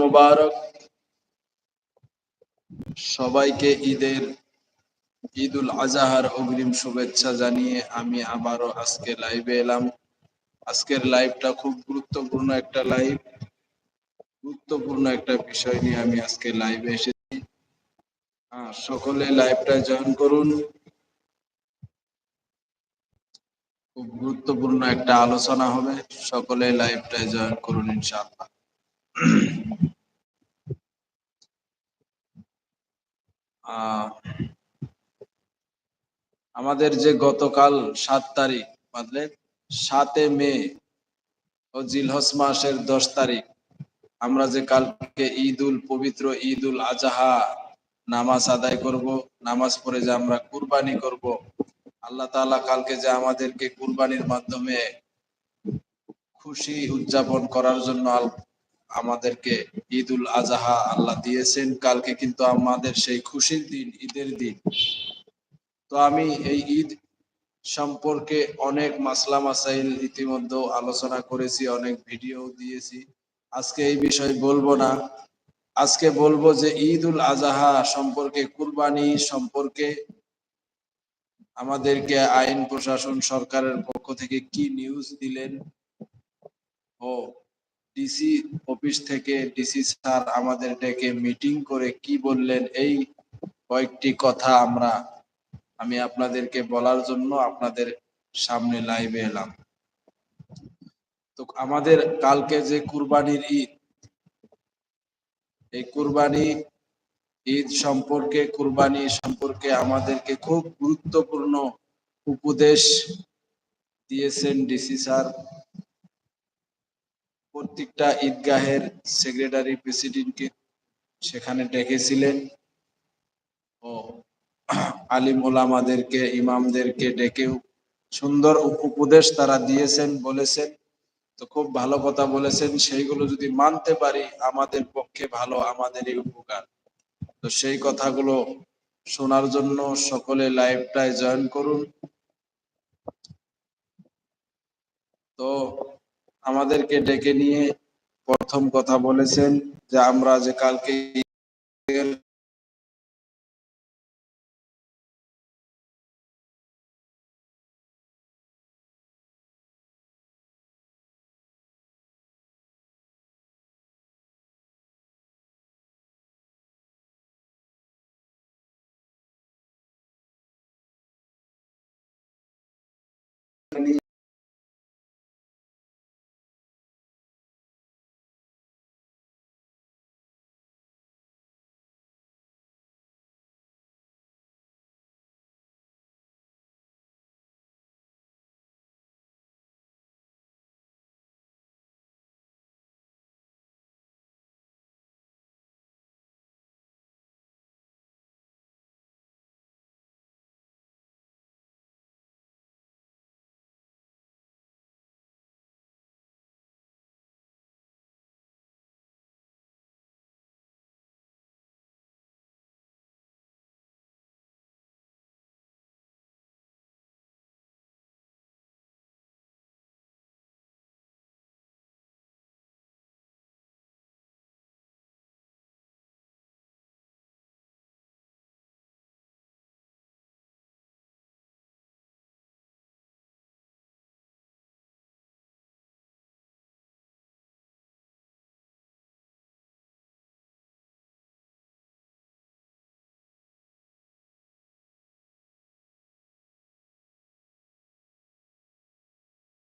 মোবারক। সবাইকে ঈদের ঈদ উল আজহার অগ্রিম শুভেচ্ছা জানিয়ে আমি আবারও আজকে লাইভে এলাম। আজকের লাইভটা খুব গুরুত্বপূর্ণ একটা লাইভ গুরুত্বপূর্ণ একটা বিষয় নিয়ে আমি আজকে লাইভে এসেছি। হ্যাঁ, সকলে লাইভটা জয়েন করুন। খুব গুরুত্বপূর্ণ একটা আলোচনা হবে। সকলে লাইভটায় জয়েন করুন ইনশাআল্লাহ। আমাদের যে গতকাল সাত তারিখ বাদলে সাতে মে ও জিলহস মাসের দশ তারিখ, আমরা যে কালকে ঈদ উল পবিত্র ঈদ উল আজহা নামাজ আদায় করব, নামাজ পড়ে যে আমরা কুরবানি করব, আল্লাহ তাআলা কালকে যে আমাদেরকে কুরবানির মাধ্যমে খুশি উদযাপন করার জন্য আমাদেরকে ঈদ উল আজহা আল্লাহ দিয়েছেন। কালকে কিন্তু আমাদের সেই খুশির দিন, ঈদের দিন। তো আমি এই ঈদ সম্পর্কে অনেক মাসলা মাসাইল ইতিমধ্যে আলোচনা করেছি, অনেক ভিডিও দিয়েছি। আজকে এই বিষয় বলব না। আজকে বলব যে ঈদ উল আজহা সম্পর্কে, কুরবানি সম্পর্কে আমাদেরকে আইন প্রশাসন সরকারের পক্ষ থেকে কি নিউজ দিলেন? ও ডিসি অফিস থেকে ডিসি স্যার আমাদের ডেকে মিটিং করে কি বললেন, এই কয়েকটি কথা আমরা, আমি আপনাদেরকে বলার জন্য আপনাদের সামনে লাইভে এলাম। তো আমাদের কালকে যে কুরবানির ঈদ, এই কুরবানি ঈদ সম্পর্কে, কুরবানি সম্পর্কে আমাদেরকে খুব গুরুত্বপূর্ণ উপদেশ দিয়েছেন ডিসি স্যার। প্রত্যেকটা ঈদগাহের সেক্রেটারি প্রেসিডেন্টকে সেখানে ডেকেছিলেন। ও আলিম ওলামাদেরকে, ইমামদেরকে ডেকেও সুন্দর উপদেশ তারা দিয়েছেন, বলেছেন। তো খুব ভালো কথা বলেছেন। সেইগুলো যদি মানতে পারি, আমাদের পক্ষে ভালো, আমাদেরই উপকার। তো সেই কথাগুলো শোনার জন্য সকলে লাইভটায় জয়েন করুন। তো আমাদেরকে ডেকে নিয়ে প্রথম কথা বলেছেন যে আমরা যে কালকে